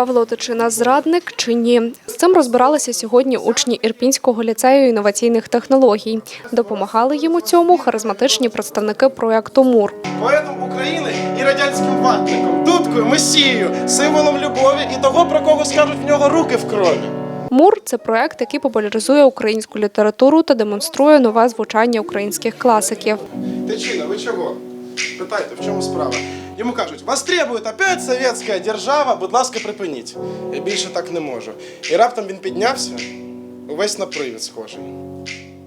Павло Тичина зрадник чи ні? З цим розбиралися сьогодні учні Ірпінського ліцею інноваційних технологій. Допомагали їм у цьому харизматичні представники проекту МУР. Поетом України і радянським ватником, дудкою, месією, символом любові і того, про кого скажуть в нього руки в крові. МУР це проект, який популяризує українську літературу та демонструє нове звучання українських класиків. Тичина, ви чого? Питайте, в чому справа? Йому кажуть, вас требує опять совєтська держава, будь ласка, припиніть. Я більше так не можу. І раптом він піднявся, увесь на привід схожий.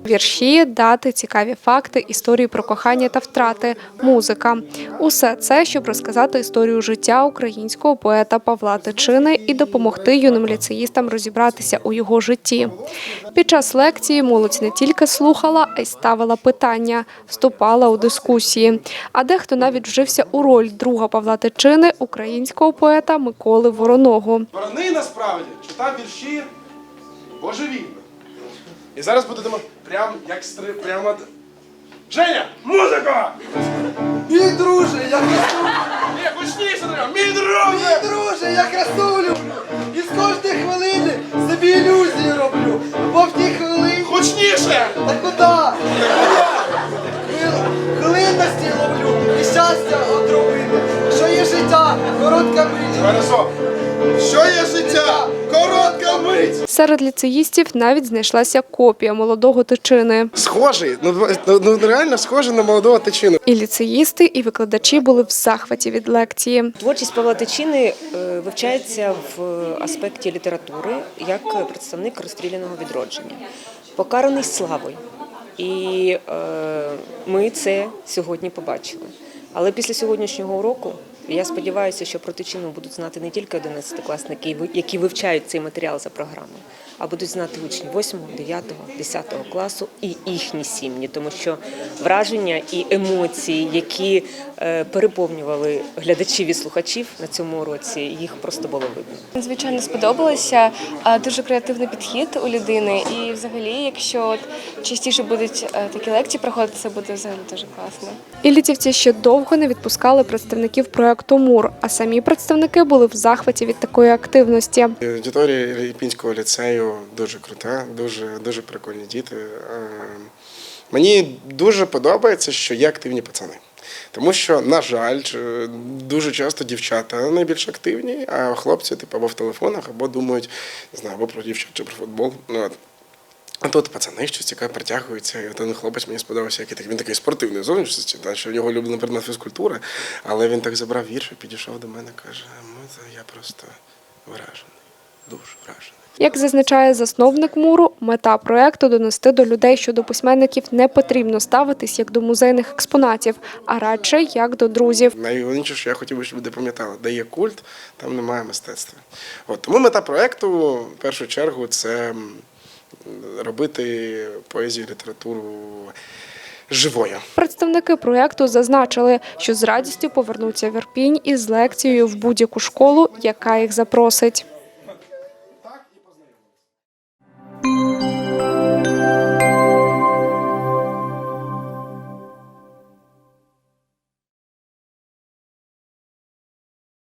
Вірші, дати, цікаві факти, історії про кохання та втрати, музика усе це, щоб розказати історію життя українського поета Павла Тичини і допомогти юним ліцеїстам розібратися у його житті. Під час лекції молодь не тільки слухала, а й ставила питання, вступала у дискусії. А дехто навіть вжився у роль друга Павла Тичини, українського поета Миколи Вороного. Вороний насправді читав вірші божевільно. І зараз буде думати, прям як стри, прямо. Женя, музика! Мій друже, я красу, Ні, гучніше треба! Мій друже! мій друже, я красу люблю. І з кожної хвилини собі ілюзії роблю. Бо в тій хвилині. Гучніше! Та куди? Хвил- Хвилинності ловлю і щастя отробити. Що є життя, коротка мить. Вересо, що є життя? Коротка мить! Серед ліцеїстів навіть знайшлася копія молодого Тичини. Схожий, ну, ну, ну реально схожий на молодого тичину. І ліцеїсти, і викладачі були в захваті від лекції. Творчість Павла Тичини е, вивчається в аспекті літератури як представник розстріляного відродження, покараний славою. І е, ми це сьогодні побачили. Але після сьогоднішнього уроку я сподіваюся, що про Тичину будуть знати не тільки 11-класники, які вивчають цей матеріал за програмою, а будуть знати учні 8, 9, 10 класу і їхні сім'ї, тому що враження і емоції, які е, переповнювали глядачів і слухачів на цьому уроці, їх просто було видно. Звичайно, сподобалося. Дуже креативний підхід у людини. І взагалі, якщо от частіше будуть е, такі лекції проходити, це буде взагалі дуже класно. І літівці ще довго не відпускали представників проекту МУР, а самі представники були в захваті від такої активності. Аудиторія Ірпінського ліцею дуже крута, дуже, дуже прикольні діти. Е, Мені дуже подобається, що є активні пацани. Тому що, на жаль, дуже часто дівчата найбільш активні, а хлопці типу, або в телефонах, або думають, не знаю, або про дівчат чи про футбол. Ну, от. А тут пацани щось цікаве притягуються. І один хлопець мені сподобався, який так він такий спортивний зовнішності, та, що в нього улюблений предмет фізкультури, але він так забрав вірш і підійшов до мене каже: ну, я просто вражений. Як зазначає засновник МУРу, мета проекту донести до людей, що до письменників не потрібно ставитись як до музейних експонатів, а радше як до друзів. Найголовніше, що я хотів би, щоб люди пам'ятали, де є культ, там немає мистецтва. От, тому мета проекту, в першу чергу, це робити поезію, літературу живою. Представники проекту зазначили, що з радістю повернуться в Ірпінь із лекцією в будь-яку школу, яка їх запросить.